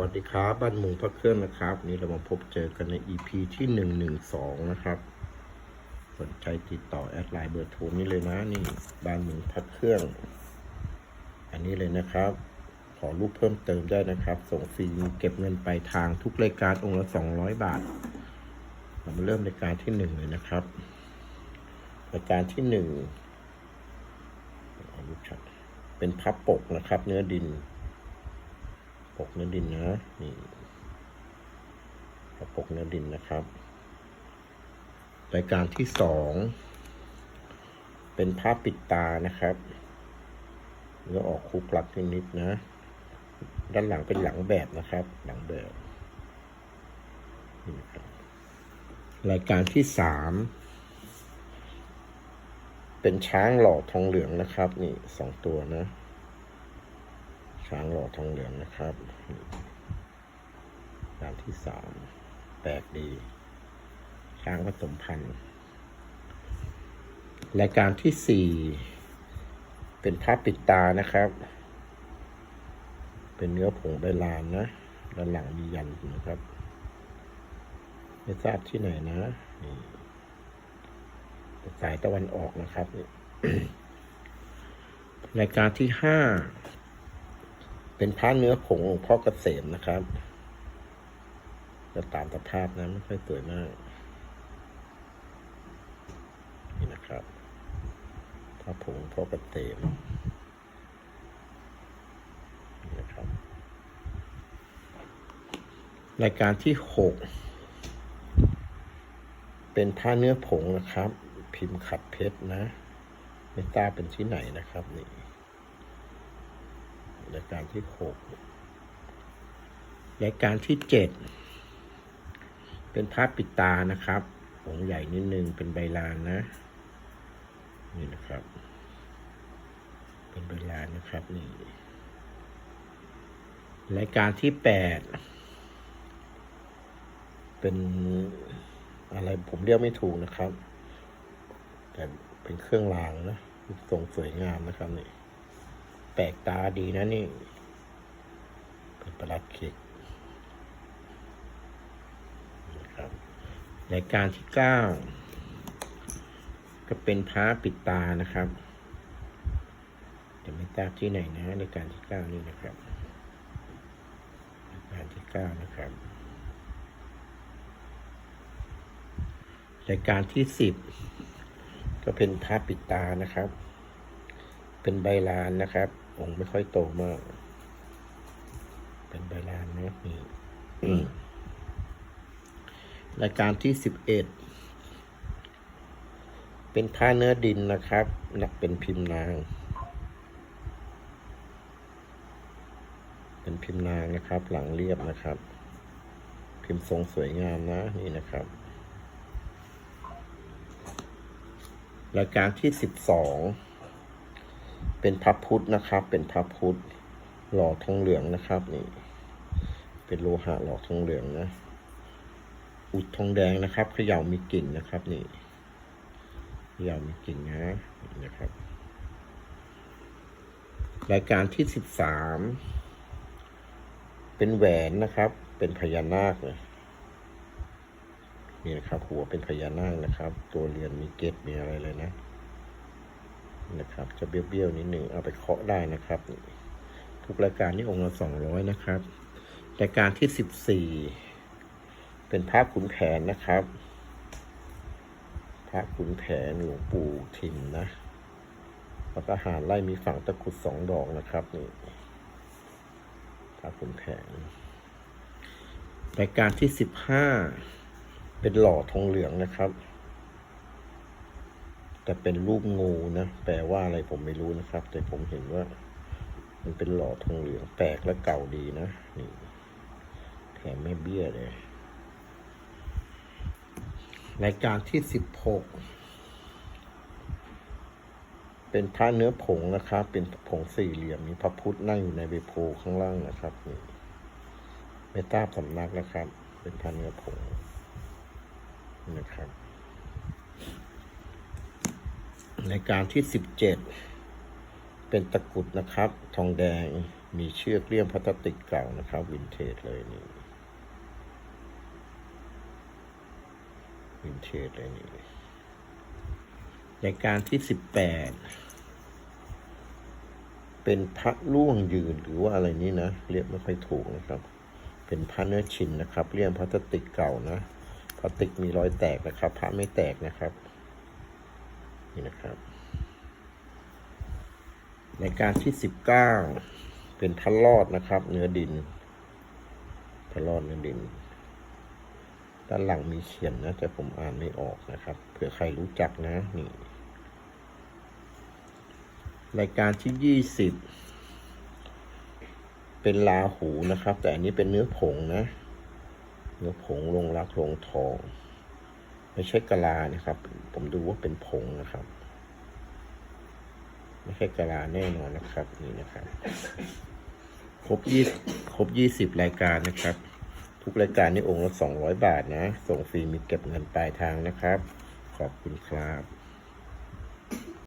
วัสดีครับบ้านมุงพระเครื่องนะครับนี่เรามาพบเจอกันใน EP ที่หนึ่งหนึ่งสองนะครับ สนใจติดต่อแอดไลน์เบอร์โทรนี้เลยนะนี่บ้านมุงพระเครื่อง อันนี้เลยนะครับ ขอรูปเพิ่มเติมได้นะครับ ส่งฟรีเก็บเงินปลายทางทุกรายการองค์ละสองร้อยบาท เรามาเริ่มรายการที่หนึ่งเลยนะครับรายการที่หนึ่งเอารูปชัดเป็นพับปกนะครับ เนื้อดิน ปกเนื้อดินนะนี่กระปกเนื้อดินนะครับรายการที่สองเป็นผ้าปิดตานะครับเนื้อออกคุกลักนิดๆนะ ด้านหลังเป็นหลังแบบนะครับ หลังแบบนี่ครับรายการที่สามเป็นช้างหล่อทองเหลืองนะครับ นี่สองตัวนะ ช้างหล่อทองเหลืองนะครับการที่สามแปลกดี ช้างผสมพันธุ์รายการที่สี่เป็นผ้าปิดตานะครับ เป็นเนื้อผงใบลานนะด้านหลังมียันนะครับ ไม่ทราบที่ไหนนะนี่สายตะวันออกนะครับรายการที่ห้า เป็นผ้าเนื้อผงหลวงพ่อเกษมนะครับจะตามสภาพนะไม่ค่อยสวยมากนี่นะครับผ้าผงหลวงพ่อเกษมนี่นะครับรายการที่หกเป็นผ้าเนื้อผงนะครับ พิมพ์ขัดเพชรนะ ไม่ทราบเป็นที่ไหนนะครับนี่ รายการที่หกรายการที่เจ็ดเป็นภาพปิตานะครับองค์ใหญ่นิดนึงเป็นใบลานนะ นี่นะครับ เป็นใบลานนะครับนี่รายการที่แปดเป็นอะไรผมเรียกไม่ถูกนะครับ แต่เป็นเครื่องรางนะทรงสวยงามนะครับนี่ แปลกตาดีนะนี่เป็นประหลัดเขกนะครับรายการที่เก้าก็เป็นพระปิดตานะครับแต่ไม่ทราบที่ไหนนะรายการที่เก้านี่นะครับรายการที่เก้านะครับรายการที่สิบก็เป็นพระปิดตานะครับ เป็นใบลานนะครับ องค์ไม่ค่อยโตมาก เป็นใบลานนะนี่รายการที่สิบเอ็ดเป็นผ้าเนื้อดินนะครับหนักเป็นพิมพ์นาง เป็นพิมพ์นางนะครับ หลังเรียบนะครับ พิมพ์ทรงสวยงามนะนี่นะครับรายการที่สิบสอง เป็นพระพุทธนะครับ เป็นพระพุทธหล่อทองเหลืองนะครับนี่เป็นโลหะหล่อทองเหลืองนะ อุดทองแดงนะครับเขย่ามีกิ่งนะครับนี่เขย่ามีกิ่งนะนี่นะครับ รายการที่สิบสามเป็นแหวนนะครับ เป็นพญานาคเลยนี่นะครับหัวเป็นพญานาคนะครับ ตัวเรือนมีเกตมีอะไรเลยนะ นะครับ จะเบี้ยวๆนิดหนึ่งเอาไปเคาะได้นะครับ ทุกรายการนี่องค์ละสองร้อยนะครับรายการที่สิบสี่เป็นพระขุนแผนนะครับ พระขุนแผนหลวงปู่ทิมนะแล้วก็หารไล่มีฝั่งตะกรุดสองดอกนะครับนี่พระขุนแผนรายการที่สิบห้าเป็นหล่อทองเหลืองนะครับ แต่เป็นรูปงูนะ แปลว่าอะไรผมไม่รู้นะครับ แต่ผมเห็นว่า มันเป็นหล่อทองเหลืองแปลกและเก่าดีนะ นี่แถมไม่เบี้ยเลยรายการที่สิบหกเป็นพระเนื้อผงนะครับ เป็นผงสี่เหลี่ยม มีพระพุทธนั่งอยู่ในใบโพข้างล่างนะครับนี่ไม่ทราบสำนักนะครับ เป็นพระเนื้อผงนะครับ รายการที่สิบเจ็ดเป็นตะกรุดนะครับ ทองแดงมีเชือกเลี่ยมพลาสติกเก่านะครับ วินเทจเลยนี่วินเทจเลยนี่รายการที่สิบแปดเป็นพระล่วงยืนหรือว่าอะไรนี่นะ เรียกไม่ค่อยถูกนะครับ เป็นพระเนื้อชินนะครับ เลี่ยมพลาสติกเก่านะพลาสติกมีรอยแตกนะครับ พระไม่แตกนะครับ นี่นะครับรายการที่สิบเก้าเป็นทันลอดนะครับ เนื้อดินทันลอดเนื้อดิน ด้านหลังมีเขียนนะแต่ผมอ่านไม่ออกนะครับเผื่อใครรู้จักนะนี่ รายการที่ยี่สิบเป็นลาหูนะครับ แต่อันนี้เป็นเนื้อผงนะ เนื้อผงลงรักลงทอง ไม่ใช่กะลานะครับ ผมดูว่าเป็นผงนะครับ ไม่ใช่กะลาแน่นอนนะครับ นี่นะครับ ครบยี่ครบยี่สิบรายการนะครับ ทุกรายการนี่องค์ละสองร้อยบาทนะ ส่งฟรีมีเก็บเงินปลายทางนะครับ ขอบคุณครับ